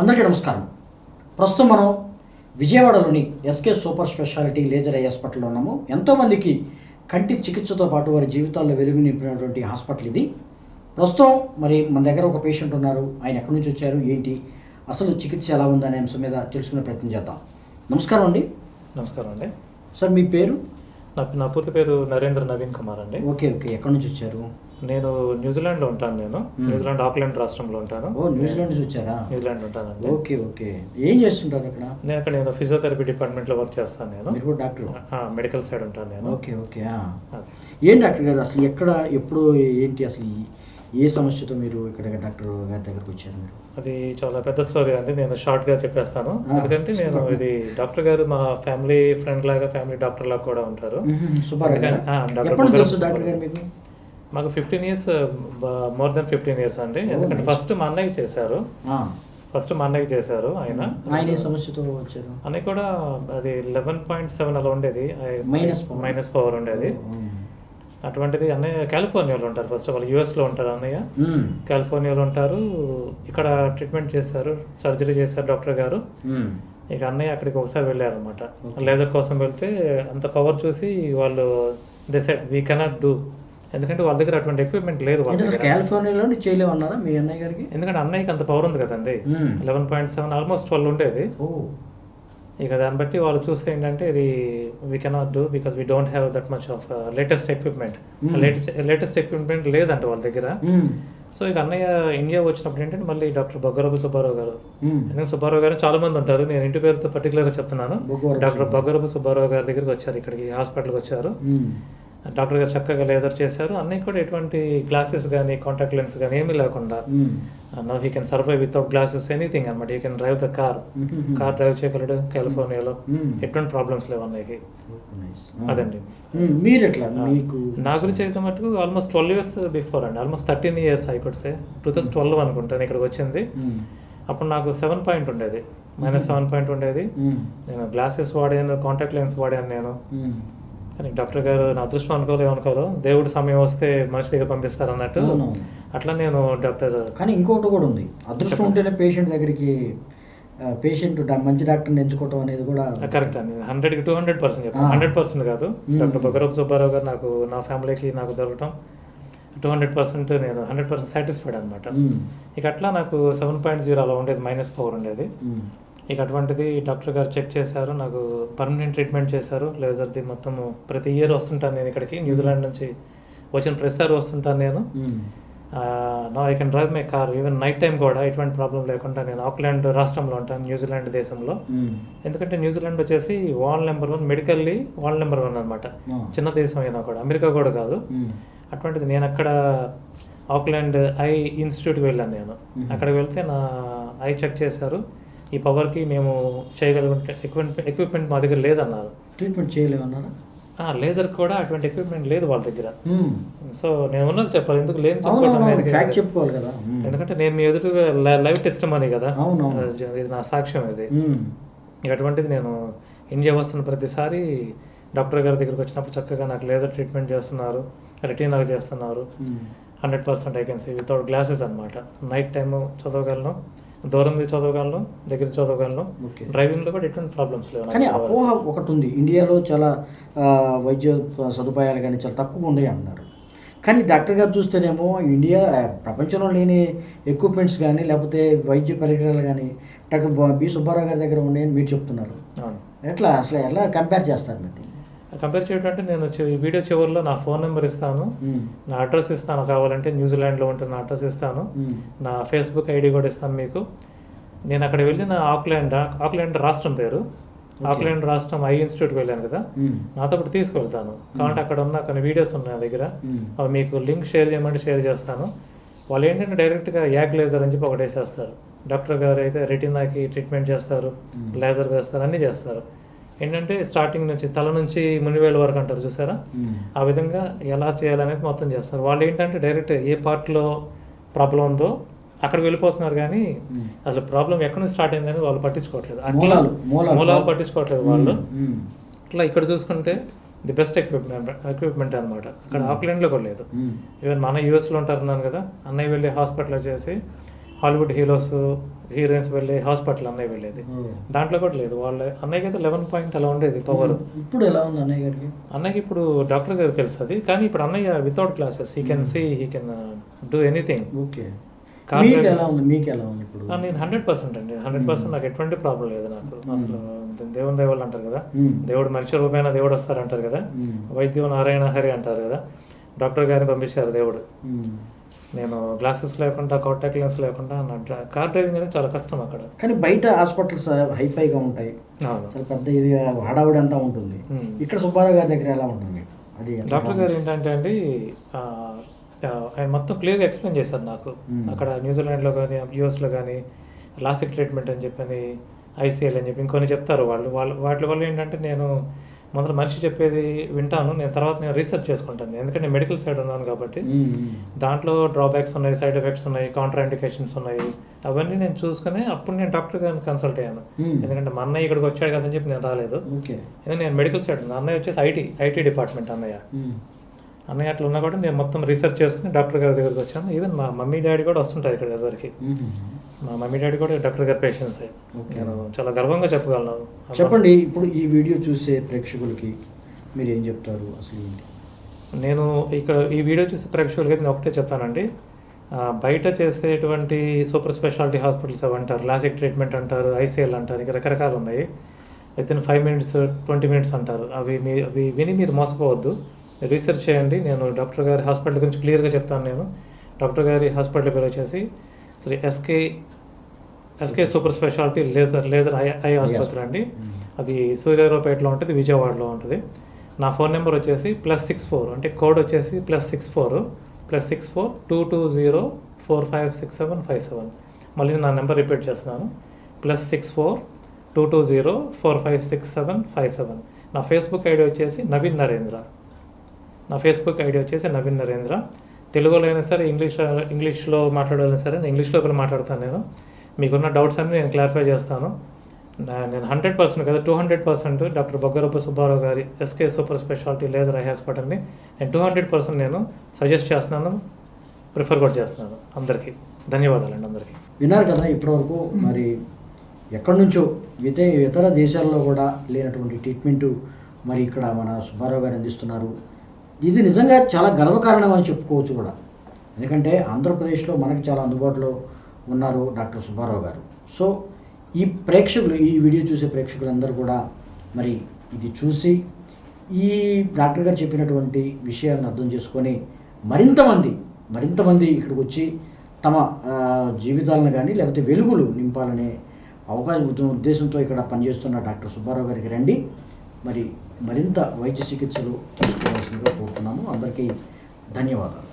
అందరికీ నమస్కారం. ప్రస్తుతం మనం విజయవాడలోని SK super speciality laser eye హాస్పిటల్లో ఉన్నాము. ఎంతోమందికి కంటి చికిత్సతో పాటు వారి జీవితాల్లో వెలుగు నింపినటువంటి హాస్పిటల్ ఇది. ప్రస్తుతం మరి మన దగ్గర ఒక పేషెంట్ ఉన్నారు. ఆయన ఎక్కడి నుంచి వచ్చారు? ఏంటి? అసలు చికిత్స ఎలా ఉందనే అంశం మీద తెలుసుకునే ప్రయత్నం చేద్దాం. నమస్కారం అండి. నమస్కారం అండి. సార్ మీ పేరు? నా నా పూర్తి పేరు నరేంద్ర నవీన్ కుమార్ అండి. Okay okay. ఎక్కడి నుంచి వచ్చారు? నేను న్యూజిలాండ్లో ఉంటాను నేను. న్యూజిలాండ్ ఆక్లాండ్ రాష్ట్రంలో ఉంటాను. ఓ న్యూజిలాండ్ నుంచి వచ్చారా? న్యూజిలాండ్ ఉంటానండి. Okay okay. ఏం చేస్తుంటారు అక్కడ? నేను అక్కడ నేను ఫిజియోథెరపీ డిపార్ట్మెంట్లో వర్క్ చేస్తాను నేను. డాక్టర్? మెడికల్ సైడ్ ఉంటాను నేను. Okay okay. ఏం డాక్టర్ గారు అసలు ఎక్కడ ఎప్పుడు ఏంటి అసలు ఏ సమస్యతో మీరు ఇక్కడ డాక్టర్ గారి దగ్గరకు వచ్చారు మీరు? అది చాలా పెద్ద స్టోరీ అండి. నేను షార్ట్గా చెప్పేస్తాను. Ah, ఎందుకంటే నేను. ఇది డాక్టర్ గారు మా ఫ్యామిలీ ఫ్రెండ్ లాగా ఫ్యామిలీ డాక్టర్ లాగా కూడా ఉంటారు. డాక్టర్ మీకు fifteen years more than fifteen years అండి ఎందుకంటే. ఫస్ట్ మా అన్నయ్య చేశారు. ఫస్ట్ మా అన్నయ్య చేశారు ఆయన ఆయన ఏ సమస్యతో వచ్చారు అన్నయ్య కూడా అది లెవెన్ పాయింట్ సెవెన్ అలా ఉండేది power. మైనస్ పవర్ ఉండేది అటువంటిది అన్నయ్య కాలిఫోర్నియాలో ఉంటారు ఫస్ట్ ఆఫ్ ఆల్ యూఎస్లో ఉంటారు అన్నయ్య. కాలిఫోర్నియాలో ఉంటారు ఇక్కడ ట్రీట్మెంట్ చేశారు సర్జరీ చేశారు డాక్టర్ గారు. ఇక అన్నయ్య అక్కడికి ఒకసారి వెళ్ళారనమాట. లేజర్ కోసం వెళ్తే అంత పవర్ చూసి వాళ్ళు డిసైడ్ వీ కెనాట్ డూ ఎందుకంటే వాళ్ళ దగ్గర అటువంటి ఎక్విప్మెంట్ లేదు వాళ్ళ కాలిఫోర్నియాలో చేయలేమన్నారా మీ అన్నయ్య గారికి ఎందుకంటే అన్నయ్యకి అంత పవర్ ఉంది కదండి. Eleven point seven almost twelve ఉండేది ఓ ఇక దాన్ని బట్టి వాళ్ళు చూస్తే ఏంటంటే ఇది we cannot do because we don't have that much of latest equipment. Latest equipment లేదంట వాళ్ళ దగ్గర. సో ఇక అన్నయ్య ఇండియా వచ్చినప్పుడు ఏంటంటే మళ్ళీ డాక్టర్ బొగ్గరపు సుబ్బారావు గారు. ఎందుకంటే సుబ్బారావు గారు చాలా మంది ఉంటారు నేను ఇంటి పేరుతో పర్టికులర్గా చెప్తున్నాను డాక్టర్. బొగ్గరపు సుబ్బారావు గారి దగ్గరికి వచ్చారు ఇక్కడికి హాస్పిటల్కి వచ్చారు. డాక్టర్ గారు చక్కగా లేజర్ చేశారు అన్నయ్య కూడా ఎటువంటి గ్లాసెస్ కానీ కాంటాక్ట్ లెన్స్ కానీ ఏమీ లేకుండా. No he can survive without glasses anything అనమాట he can drive the car. Car drive చేయగలడు కాలిఫోర్నియాలో. ఎటువంటి ప్రాబ్లమ్స్ లేవు అన్నయ్యకి Nice. అదండి. మీరు ఎట్లా మీకు నా గురించి అయితే మటుకు ఆల్మోస్ట్ ట్వెల్వ్ ఇయర్స్ బిఫోర్ అండి ఆల్మోస్ట్ థర్టీన్ ఇయర్స్ అయికొట్సే టూ థౌసండ్ ట్వెల్వ్ అనుకుంటాను ఇక్కడికి వచ్చింది. అప్పుడు నాకు సెవెన్ పాయింట్ ఉండేది మైనస్ సెవెన్ పాయింట్ ఉండేది. నేను గ్లాసెస్ వాడాను కాంటాక్ట్ లెన్స్ వాడాను నేను. కానీ డాక్టర్ గారు నా అదృష్టం అనుకోలే అనుకోరు దేవుడు సమయం వస్తే మనిషి దగ్గర పంపిస్తారు అన్నట్టు. అట్లా నేను డాక్టర్ కానీ ఇంకొకటి కూడా ఉంది అదృష్టం. ఉంటేనే పేషెంట్ దగ్గరికి పేషెంట్ మంచి డాక్టర్ని ఎంచుకోవటం అనేది కూడా కరెక్ట్ అండి హండ్రెడ్కి టూ హండ్రెడ్ పర్సెంట్ చెప్తాను. హండ్రెడ్ పర్సెంట్ కాదు. డాక్టర్ బొగ్గరపు సుబ్బారావు గారు నాకు నా ఫ్యామిలీకి నాకు దొరకటం టూ హండ్రెడ్ పర్సెంట్ నేను హండ్రెడ్ పర్సెంట్ సాటిస్ఫైడ్ అనమాట. ఇక అట్లా నాకు సెవెన్ పాయింట్ జీరో అలా ఉండేది మైనస్ పవర్ ఉండేది. ఇక అటువంటిది డాక్టర్ గారు చెక్ చేశారు నాకు పర్మనెంట్ ట్రీట్మెంట్ చేశారు లేజర్ది మొత్తం ప్రతి ఇయర్ వస్తుంటాను నేను ఇక్కడికి న్యూజిలాండ్ నుంచి వచ్చిన ప్రతిసారి వస్తుంటాను నేను. నా I can drive my car even night time కూడా ఎటువంటి ప్రాబ్లం లేకుండా నేను ఆక్లాండ్ రాష్ట్రంలో ఉంటాను న్యూజిలాండ్ దేశంలో. ఎందుకంటే న్యూజిలాండ్ వచ్చేసి world number one medically world number one అనమాట. చిన్న దేశం అయినా కూడా అమెరికా కూడా కాదు. అటువంటిది నేను అక్కడ ఆక్లాండ్ ఐ ఇన్స్టిట్యూట్కి వెళ్ళాను నేను. అక్కడికి వెళ్తే నా ఐ చెక్ చేశారు ఈ పవర్కి మేము చేయగలిగే ఎక్విప్మెంట్ ఎక్విప్మెంట్ మా దగ్గర లేదన్నారు. ట్రీట్మెంట్ చేయలేమన్నారా లేజర్ కూడా అటువంటి ఎక్విప్మెంట్ లేదు వాళ్ళ దగ్గర. మ్మ్. సో నేను ఉన్నది చెప్పాలి ఎందుకు లేదు చెప్పుకోవాలి కదా. మ్మ్. ఎందుకంటే నేను మీ ఎదురుగా లైవ్ టెస్ట్ మనీ కదా. ఇది నా సాక్ష్యం ఇది. అటువంటిది నేను ఇండియా వస్తున్న ప్రతిసారి డాక్టర్ గారి దగ్గరికి వచ్చినప్పుడు చక్కగా నాకు లేజర్ ట్రీట్మెంట్ చేస్తున్నారు రెటీనాగా చేస్తున్నారు. Hundred percent I can see without glasses అనమాట నైట్ టైం చదవగలను. దూరంది చదవగలను దగ్గర చదవగలను. డ్రైవింగ్లో కూడా ఎటువంటి ప్రాబ్లమ్స్ లేవు. కానీ అపోహ ఒకటి ఉంది. ఇండియాలో చాలా వైద్య సదుపాయాలు కానీ చాలా తక్కువ ఉన్నాయి అంటున్నారు. కానీ డాక్టర్ గారు చూస్తేనేమో ఇండియా ప్రపంచంలో లేని ఎక్విప్మెంట్స్ కానీ లేకపోతే వైద్య పరికరాలు కానీ డాక్టర్ బ- సుబ్బారావు గారి దగ్గర ఉన్నాయని మీరు చెప్తున్నారు. ఎట్లా? అసలు ఎలా కంపేర్ చేస్తారు మీరు దీన్ని? కంపేర్ చేయడం అంటే నేను వీడియో చివరిలో నా ఫోన్ నెంబర్ ఇస్తాను. నా అడ్రస్ ఇస్తాను. కావాలంటే న్యూజిలాండ్లో ఉంటున్న అడ్రస్ ఇస్తాను. నా ఫేస్బుక్ ఐడి కూడా ఇస్తాను మీకు. నేను అక్కడ వెళ్ళిన ఆక్లాండ్ ఆక్లాండ్ రాష్ట్రం పేరు. ఆక్లాండ్ రాష్ట్రం ఐ ఇన్స్టిట్యూట్కి వెళ్ళాను కదా. నాతో పాటు తీసుకువెళ్తాను కాబట్టి అక్కడ ఉన్న కొన్ని వీడియోస్ ఉన్నాయి నా దగ్గర. అవి మీకు లింక్ షేర్ చేయమంటే షేర్ చేస్తాను. వాళ్ళు ఏంటంటే డైరెక్ట్గా యాగ్ లేజర్ అని చెప్పి ఒకటి వేసేస్తారు. డాక్టర్ గారు అయితే రెటినాకి ట్రీట్మెంట్ చేస్తారు. లేజర్ వేస్తారు. అన్నీ చేస్తారు. ఏంటంటే స్టార్టింగ్ నుంచి తల నుంచి మునివేలు వరకు అంటారు చూసారా. ఆ విధంగా ఎలా చేయాలనేది మొత్తం చేస్తారు వాళ్ళు ఏంటంటే డైరెక్ట్ ఏ పార్ట్లో ప్రాబ్లం ఉందో అక్కడ వెళ్ళిపోతున్నారు కానీ. అసలు ప్రాబ్లం ఎక్కడి నుంచి స్టార్ట్ అయిందని వాళ్ళు పట్టించుకోవట్లేదు అట్లా మూలాలు, పట్టించుకోవట్లేదు వాళ్ళు. అట్లా ఇక్కడ చూసుకుంటే ది బెస్ట్ ఎక్విప్మెంట్ ఎక్విప్మెంట్ అనమాట అక్కడ ఆక్లాండ్లో కూడా లేదు. ఈవెన్ మన యూఎస్లో ఉంటారు అన్నాను కదా అన్నయ్య వెళ్ళి హాస్పిటల్ చేసి హాలీవుడ్ హీరోస్ హీరోయిన్స్ వెళ్ళే హాస్పిటల్ అన్నయ్య వెళ్ళేది. దాంట్లో కూడా లేదు. వాళ్ళ అన్నయ్యకి అయితే లెవెన్ పాయింట్ అలా ఉండేది పవర్ ఇప్పుడు ఎలా ఉంది అన్నయ్య గారికి? అన్నయ్యకి ఇప్పుడు డాక్టర్ గారికి తెలుసు అది. కానీ ఇప్పుడు అన్నయ్య without glasses he can see he can do anything okay. Car మీకు డ్రైవింగ్- ఎలా ఉంది? మీకు ఎలా ఉంది ఇప్పుడు? నేను హండ్రెడ్ పర్సెంట్ అండి. హండ్రెడ్ పర్సెంట్ నాకు ఎటువంటి ప్రాబ్లం లేదు నాకు. అసలు దేవుని దేవుళ్ళు అంటారు కదా. దేవుడు మనిషి రూపైన? దేవుడు వస్తారు అంటారు కదా. వైద్యం నారాయణ హరి అంటారు కదా. డాక్టర్ గారిని పంపించారు దేవుడు. నేను గ్లాసెస్ లేకుండా కాంటాక్ట్ లెన్స్ లేకుండా కార్ డ్రైవింగ్ అనేది చాలా కష్టం అక్కడ. కానీ బయట హాస్పిటల్స్ హైఫైగా ఉంటాయి. చాలా పెద్ద ఇది హడావుడి అంతా ఉంటుంది. ఇక్కడ సుబ్బారావు గారి దగ్గర ఎలా ఉంటుంది అది డాక్టర్ గారు ఏంటంటే అండి ఆయన మొత్తం క్లియర్గా ఎక్స్ప్లెయిన్ చేశారు నాకు. అక్కడ న్యూజిలాండ్లో కానీ యూఎస్లో కానీ లాసిక్ ట్రీట్మెంట్ అని చెప్పని ఐసీఎల్ అని చెప్పి ఇంకొన్ని చెప్తారు వాళ్ళు. వాళ్ళు వాటి వల్ల ఏంటంటే నేను మొదలు మనిషి చెప్పేది వింటాను. నేను తర్వాత నేను రీసెర్చ్ చేసుకుంటాను. ఎందుకంటే నేను మెడికల్ సైడ్ ఉన్నాను కాబట్టి. దాంట్లో డ్రాబ్యాక్స్ ఉన్నాయి సైడ్ ఎఫెక్ట్స్ ఉన్నాయి కాంట్రా ఇండికేషన్స్ ఉన్నాయి. అవన్నీ నేను చూసుకుని అప్పుడు నేను డాక్టర్ గారిని కన్సల్ట్ అయ్యాను. ఎందుకంటే మా అన్నయ్య ఇక్కడికి వచ్చాడు కదని చెప్పి నేను రాలేదు. ఎందుకంటే నేను మెడికల్ సైడ్ ఉన్నాను. అన్నయ్య వచ్చేసి ఐటీ ఐటీ డిపార్ట్మెంట్ అన్నయ్య. అన్నయ్య అట్లా ఉన్నా కూడా నేను మొత్తం రీసెర్చ్ చేసుకుని డాక్టర్ గారి దగ్గరికి వచ్చాను. ఈవెన్ మా మమ్మీ డాడీ కూడా వస్తుంటారు ఇక్కడ ఎవరికి. మా మమ్మీ డాడీ కూడా డాక్టర్ గారి పేషెంట్సే. నేను చాలా గర్వంగా చెప్పగలను. చెప్పండి ఇప్పుడు ఈ వీడియో చూసే ప్రేక్షకులకి మీరు ఏం చెప్తారు అసలు? ఏంటి నేను ఇక్కడ ఈ వీడియో చూసే ప్రేక్షకులకి నేను ఒకటే చెప్తానండి. బయట చేసేటువంటి సూపర్ స్పెషాలిటీ హాస్పిటల్స్ అవి అంటారు లాసిక్ ట్రీట్మెంట్ అంటారు ఐసీఎల్ అంటారు ఇంకా రకరకాలు ఉన్నాయి. Within five minutes twenty minutes అంటారు. అవి మీ అవి విని మీరు మోసపోవద్దు. రీసెర్చ్ చేయండి. నేను డాక్టర్ గారి హాస్పిటల్ గురించి క్లియర్గా చెప్తాను నేను. డాక్టర్ గారి హాస్పిటల్ పేరు వచ్చేసి Shri SK SK super speciality laser laser eye eye ఆసుపత్రి అండి. మ్మ్. అది సూర్యారావుపేటలో ఉంటుంది విజయవాడలో ఉంటుంది. నా ఫోన్ నెంబర్ వచ్చేసి ప్లస్ సిక్స్ ఫోర్ అంటే కోడ్ వచ్చేసి plus six four plus six four two two zero four five six seven five seven మళ్ళీ నా నెంబర్ రిపీట్ చేస్తున్నాను. Plus six four two two zero four five six seven five seven నా Facebook ID వచ్చేసి నవీన్ నరేంద్ర. నా Facebook ID వచ్చేసి నవీన్ నరేంద్ర. తెలుగులో అయినా సరే ఇంగ్లీష్ ఇంగ్లీష్లో మాట్లాడాలైనా సరే నేను ఇంగ్లీష్లో కూడా మాట్లాడతాను నేను. మీకున్న డౌట్స్ అన్ని నేను క్లారిఫై చేస్తాను. నేను హండ్రెడ్ పర్సెంట్ కదా two hundred percent doctor Boggarappa Subbarao garu SK super speciality laser eye హాస్పిటల్ని నేను టూ హండ్రెడ్ పర్సెంట్ నేను సజెస్ట్ చేస్తున్నాను ప్రిఫర్ కూడా చేస్తున్నాను. అందరికీ ధన్యవాదాలండి అందరికీ. విన్నారు కదా ఇప్పటివరకు మరి ఎక్కడి నుంచో ఇతే ఇతర దేశాల్లో కూడా లేనటువంటి ట్రీట్మెంటు మరి ఇక్కడ మన సుబ్బారావు గారు అందిస్తున్నారు. ఇది నిజంగా చాలా గర్వకారణం అని చెప్పుకోవచ్చు కూడా. ఎందుకంటే ఆంధ్రప్రదేశ్లో మనకి చాలా అందుబాటులో ఉన్నారు డాక్టర్ సుబ్బారావు గారు. సో ఈ ప్రేక్షకులు ఈ వీడియో చూసే ప్రేక్షకులందరూ కూడా మరి ఇది చూసి ఈ డాక్టర్ గారు చెప్పినటువంటి విషయాలను అర్థం చేసుకొని మరింతమంది మరింతమంది ఇక్కడికి వచ్చి తమ జీవితాలను కానీ లేకపోతే వెలుగులు నింపాలనే అవకాశం ఉద్దేశంతో ఇక్కడ పనిచేస్తున్న డాక్టర్ సుబ్బారావు గారికి రండి. మరి మరింత వైద్య చికిత్సలు తీసుకు కోరుతున్నాము అందరికీ ధన్యవాదాలు.